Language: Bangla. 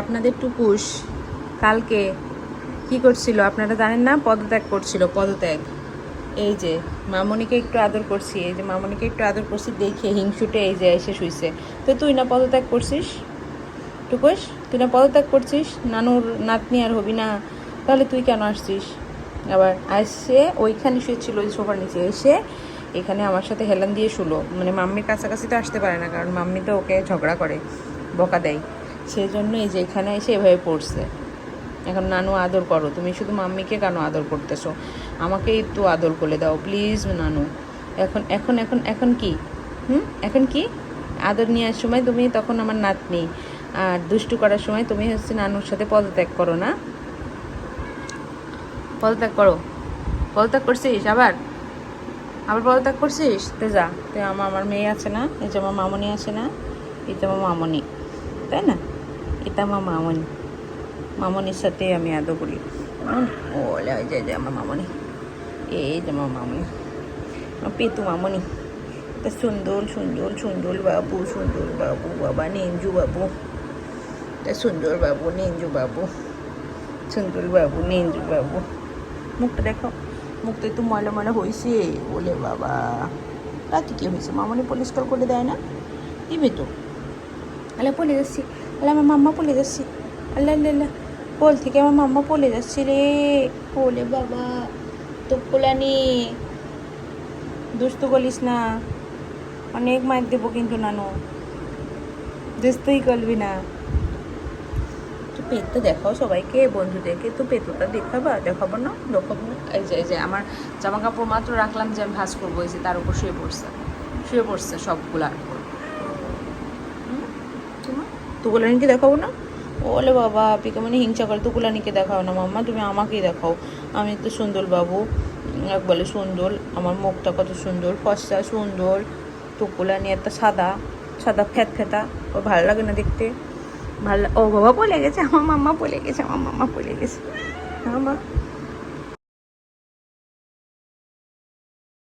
আপনাদের টুকুস কালকে কি করছিল? আপনারা জানেন না? পদত্যাগ করছিল, পদত্যাগ। এই যে, মামনিকে একটু আদর করছি, এই যে মামনিকে একটু আদর করছি, দেখে হিংসুটে এই যে এসে শুইছে। তো তুই না পদত্যাগ করছিস? টুকুস তুই না পদত্যাগ করছিস? নানুর নাতনি আর হবি না, তাহলে তুই কেন আসছিস? আবার আসছে ওইখানে শুয়েছিল ওই সোফার নিচে, এসে এখানে আমার সাথে হেলান দিয়ে শুলো। মানে মাম্মির কাছাকাছি তো আসতে পারে না, কারণ মাম্মি তো ওকে ঝগড়া করে, বকা দেয়। সেই জন্য এই যে এখানে এসে এভাবে পড়ছে। এখন নানু আদর করো, তুমি শুধু মাম্মিকে কেন আদর করতেছো? আমাকে একটু আদর করে দাও প্লিজ নানু। এখন এখন এখন এখন কি? হুম? এখন কি? আদর নেওয়ার সময় তুমি তখন আমার নাতনি, আর দুষ্টু করার সময় তুমি হচ্ছে নানুর সাথে পদত্যাগ করো না? পদত্যাগ করো। পদত্যাগ করছিস? আবার? আবার পদত্যাগ করছিস? তো যা। তো আমার আমার মেয়ে আছে না, এই যে আমার মামনি আছে না, এই যে আমার মামনি, তাই না? এটা আমার মামনি মামনির সাথে আমি আদৌ করি ও ওই যে যে আমার মামনি এই যে আমার মামনি আমার পেতু মামনি তা সুন্দর সুন্দর সুন্দর বাবু সুন্দর বাবু বাবা নেঞ্জু বাবু তা সুন্দর বাবু নেঞ্জু বাবু সুন্দর বাবু নেঞ্জু বাবু মুখটা দেখো মুখটা একটু ময়লা ময়লা হয়েছে বলে বাবা তাতে কি হয়েছে মামনি পরিষ্কার করে দেয় না দিবে তো আল্লাহ পলে যাচ্ছি আল্লাহ আমার মাম্মা পলে যাচ্ছি আল্লাহ আল্লাহ পোল থেকে আমার মাম্মা পলে যাচ্ছে রে ওলে বাবা তো পোলানি দুস্তু বলিস না অনেক মাইক দেবো কিন্তু নানু দুস্তুই করবি না তো পেটটা দেখাও সবাইকে বন্ধুদেরকে তো পেটটা দেখাবা দেখাবো না দেখাবো এই যে এই যে আমার জামা কাপড় মাত্র রাখলাম যে আমি ভাজ করব এই যে তার উপর শুয়ে পড়ছে শুয়ে পড়ছে সবগুলার উপর তুকুলানিকে দেখাবো না? ও বলে, বাবা, পিকে মানে হিংসা করে তুকুলানিকে দেখাও না মাম্মা, তুমি আমাকেই দেখাও। আমি তো সুন্দর বাবু। এক বলে, সুন্দর, আমার মুখটা কত সুন্দর ফসা সুন্দর তুকুলানি একটা সাদা সাদা ফ্যাত ফেতা ও ভালো লাগে না দেখতে। ভালো, ও বাবা পলে গেছে, আমার মাম্মা পলে গেছে, আমার মাম্মা পলে গেছে। আমার